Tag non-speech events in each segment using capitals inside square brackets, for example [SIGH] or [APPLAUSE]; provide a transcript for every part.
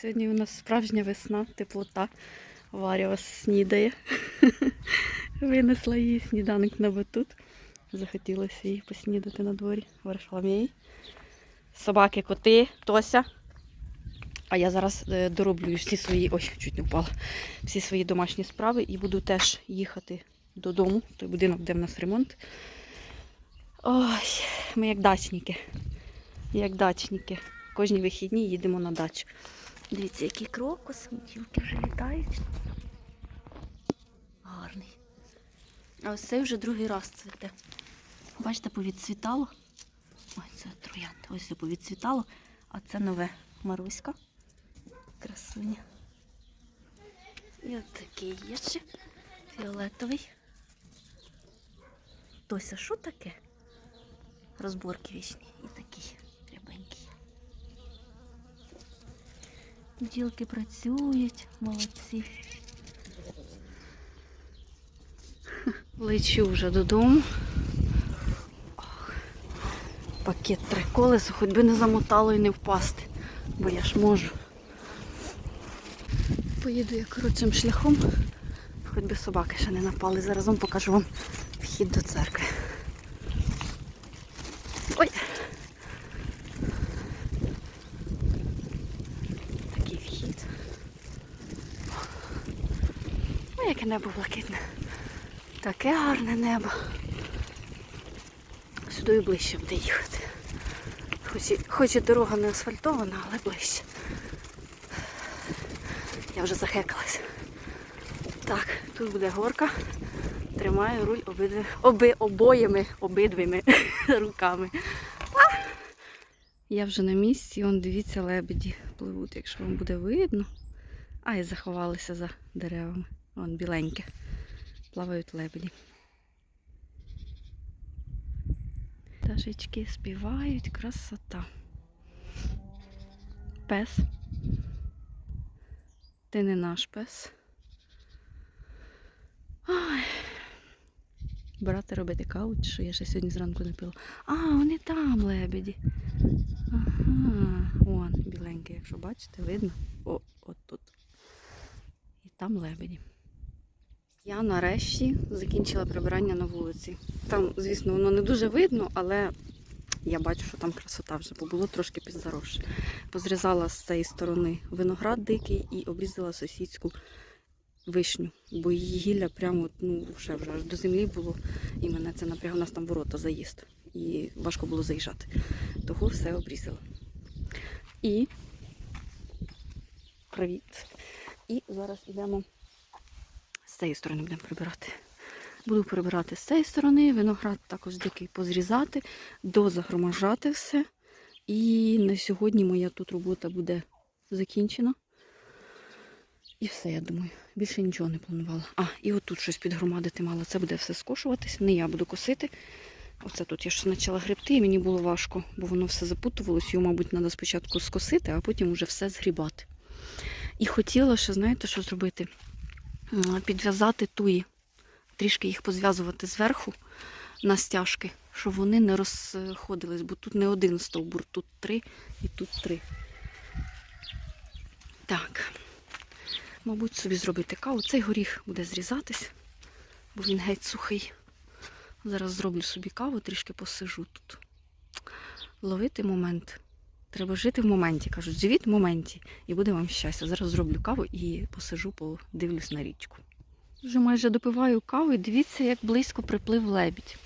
Сьогодні у нас справжня весна, теплота. Варя снідає. [LAUGHS] Винесла її сніданок на батут. Захотілося їй поснідати на дворі. Варшаламєй. Собаки, коти, Тося. А я зараз е, дороблю всі свої. Ой, чуть не впала. Всі свої домашні справи і буду теж їхати додому. Той будинок, де в нас ремонт. Ой, ми як дачники. Як дачники. Кожні вихідні їдемо на дачу. Дивіться, який крокус, бджілки вже літають. Гарний. А ось цей вже другий раз цвіте. Бачите, повідцвітало. Ой, це троянд. Ось це повідцвітало, а це нове Маруська. Красуня. І от такий є ще фіолетовий. Тося, що таке? Розборки вічні і такий Бджілки працюють, молодці. Лечу вже додому. Пакет три колеса, хоч би не замотало і не впасти, бо я ж можу. Поїду я коротшим шляхом, хоч би собаки ще не напали. Заразом покажу вам вхід до церкви. Ой! Такий вхід. Ой, яке небо блакитне. Таке гарне небо. Сюди і ближче буде їхати. Хоч і, хоч і дорога не асфальтована, але ближче. Я вже захекалась. Так, тут буде горка. Тримаю руль обидви, оби, обоїми обидвими [LAUGHS] руками. А! Я вже на місці, он дивіться, лебеді пливуть, якщо вам буде видно. А, і заховалися за деревами. Вон біленьке. Плавають лебеді. Пташечки співають, красота. Пес. Ти не наш пес. Ой. Брати робити каву, чи що я ще сьогодні зранку не пила. А, вони там лебеді. Ага, вон, біленький, якщо бачите, видно. О, от тут. І там лебеді. Я нарешті закінчила прибирання на вулиці. Там, звісно, воно не дуже видно, але я бачу, що там красота вже, бо було трошки підзаросше. Позрізала з цієї сторони виноград дикий і обрізала сусідську вишню, бо її гілля прямо ну, вже, вже аж до землі було, і мене це напрягло. У нас там ворота заїзд. І важко було заїжджати. Того все обрізала. І привіт. І зараз йдемо цієї сторони будемо прибирати. Буду прибирати з цієї сторони, виноград також дикий позрізати, дозагроможати все. І на сьогодні моя тут робота буде закінчена. І все, я думаю. Більше нічого не планувала. А, і отут щось підгромадити мало. Це буде все скошуватись. Не я буду косити. Оце тут я ж почала гребти, і мені було важко, бо воно все запутувалось. Його, мабуть, треба спочатку скосити, а потім вже все згрібати. І хотіла ще, знаєте, що зробити? Підв'язати туї, трішки їх позв'язувати зверху на стяжки, щоб вони не розходились, бо тут не один стовбур, тут три і тут три. Так. Мабуть, собі зробити каву. Цей горіх буде зрізатись, бо він геть сухий. Зараз зроблю собі каву, трішки посижу тут. Ловити момент. Треба жити в моменті. Кажуть, живіть в моменті і буде вам щастя. Зараз зроблю каву і посижу, подивлюсь на річку. Вже майже допиваю каву і дивіться, як близько приплив лебідь.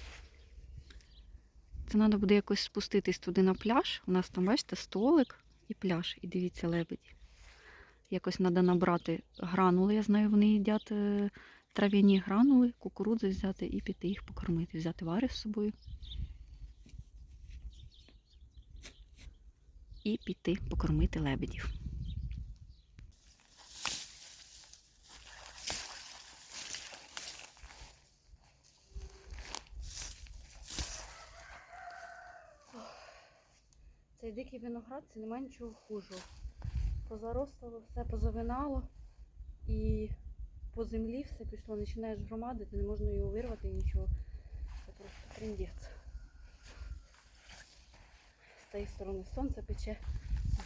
Це треба буде якось спуститись туди на пляж. У нас там, бачите, столик і пляж. І дивіться лебеді. Якось треба набрати гранули. Я знаю, вони їдять е, трав'яні гранули, кукурудзи взяти і піти їх покормити, взяти вари з собою. І піти покормити лебедів. Цей дикий виноград це немає нічого хужого. Позаростало, все позавинало і по землі все пішло, починаєш громадити, не можна його вирвати і нічого. Це просто трендець. Цієї сторони сонце пече,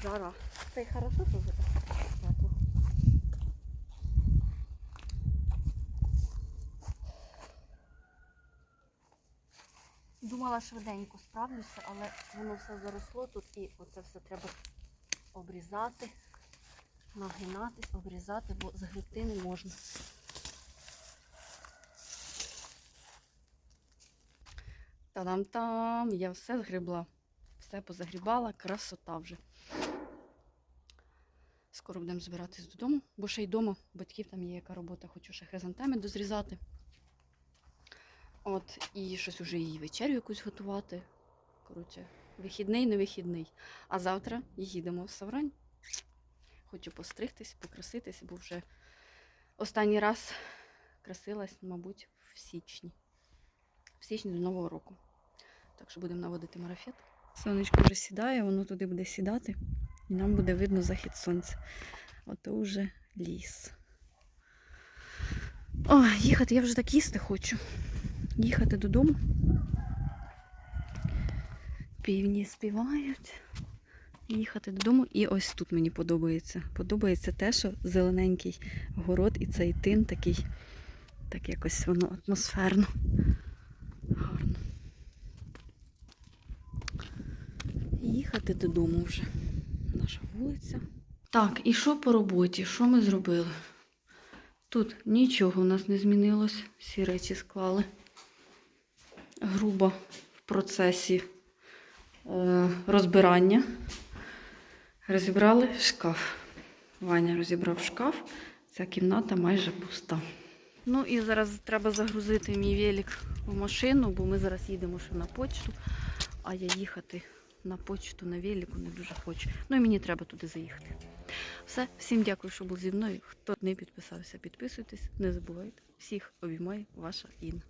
Жара. Це й хорошо, що вже так. Думала швиденько справлюся, але воно все заросло тут і оце все треба обрізати, нагинатись, обрізати, бо загребти не можна. Та-дам-там, я все згребла. Все позагрібала, красота вже. Скоро будемо збиратись додому, бо ще й вдома батьків там є яка робота, хочу ще хризантеми дозрізати. От, і щось уже їй вечерю якусь готувати. Коротше, вихідний, не вихідний. А завтра їдемо в Саврань. Хочу постригтись, покраситись, бо вже останній раз красилась, мабуть, в січні. В січні до Нового року. Так що будемо наводити марафет. Сонечко вже сідає, воно туди буде сідати, і нам буде видно захід сонця. Ото вже ліс. О, їхати я вже так їсти хочу. Їхати додому. Півні співають. Їхати додому. І ось тут мені подобається. Подобається те, що зелененький город і цей тин такий, так якось воно атмосферно. Їхати додому вже. Наша вулиця. Так, і що по роботі? Що ми зробили? Тут нічого у нас не змінилось. Всі речі склали. Грубо в процесі е, розбирання. Розібрали шкаф. Ваня розібрав шкаф. Ця кімната майже пуста. Ну і зараз треба загрузити мій велик в машину, бо ми зараз їдемо ще на почту, а я їхати на почту на велику не дуже хочу. Ну і мені треба туди заїхати. Все, всім дякую, що був зі мною. Хто не підписався, підписуйтесь, не забувайте. Всіх обіймає ваша Інна.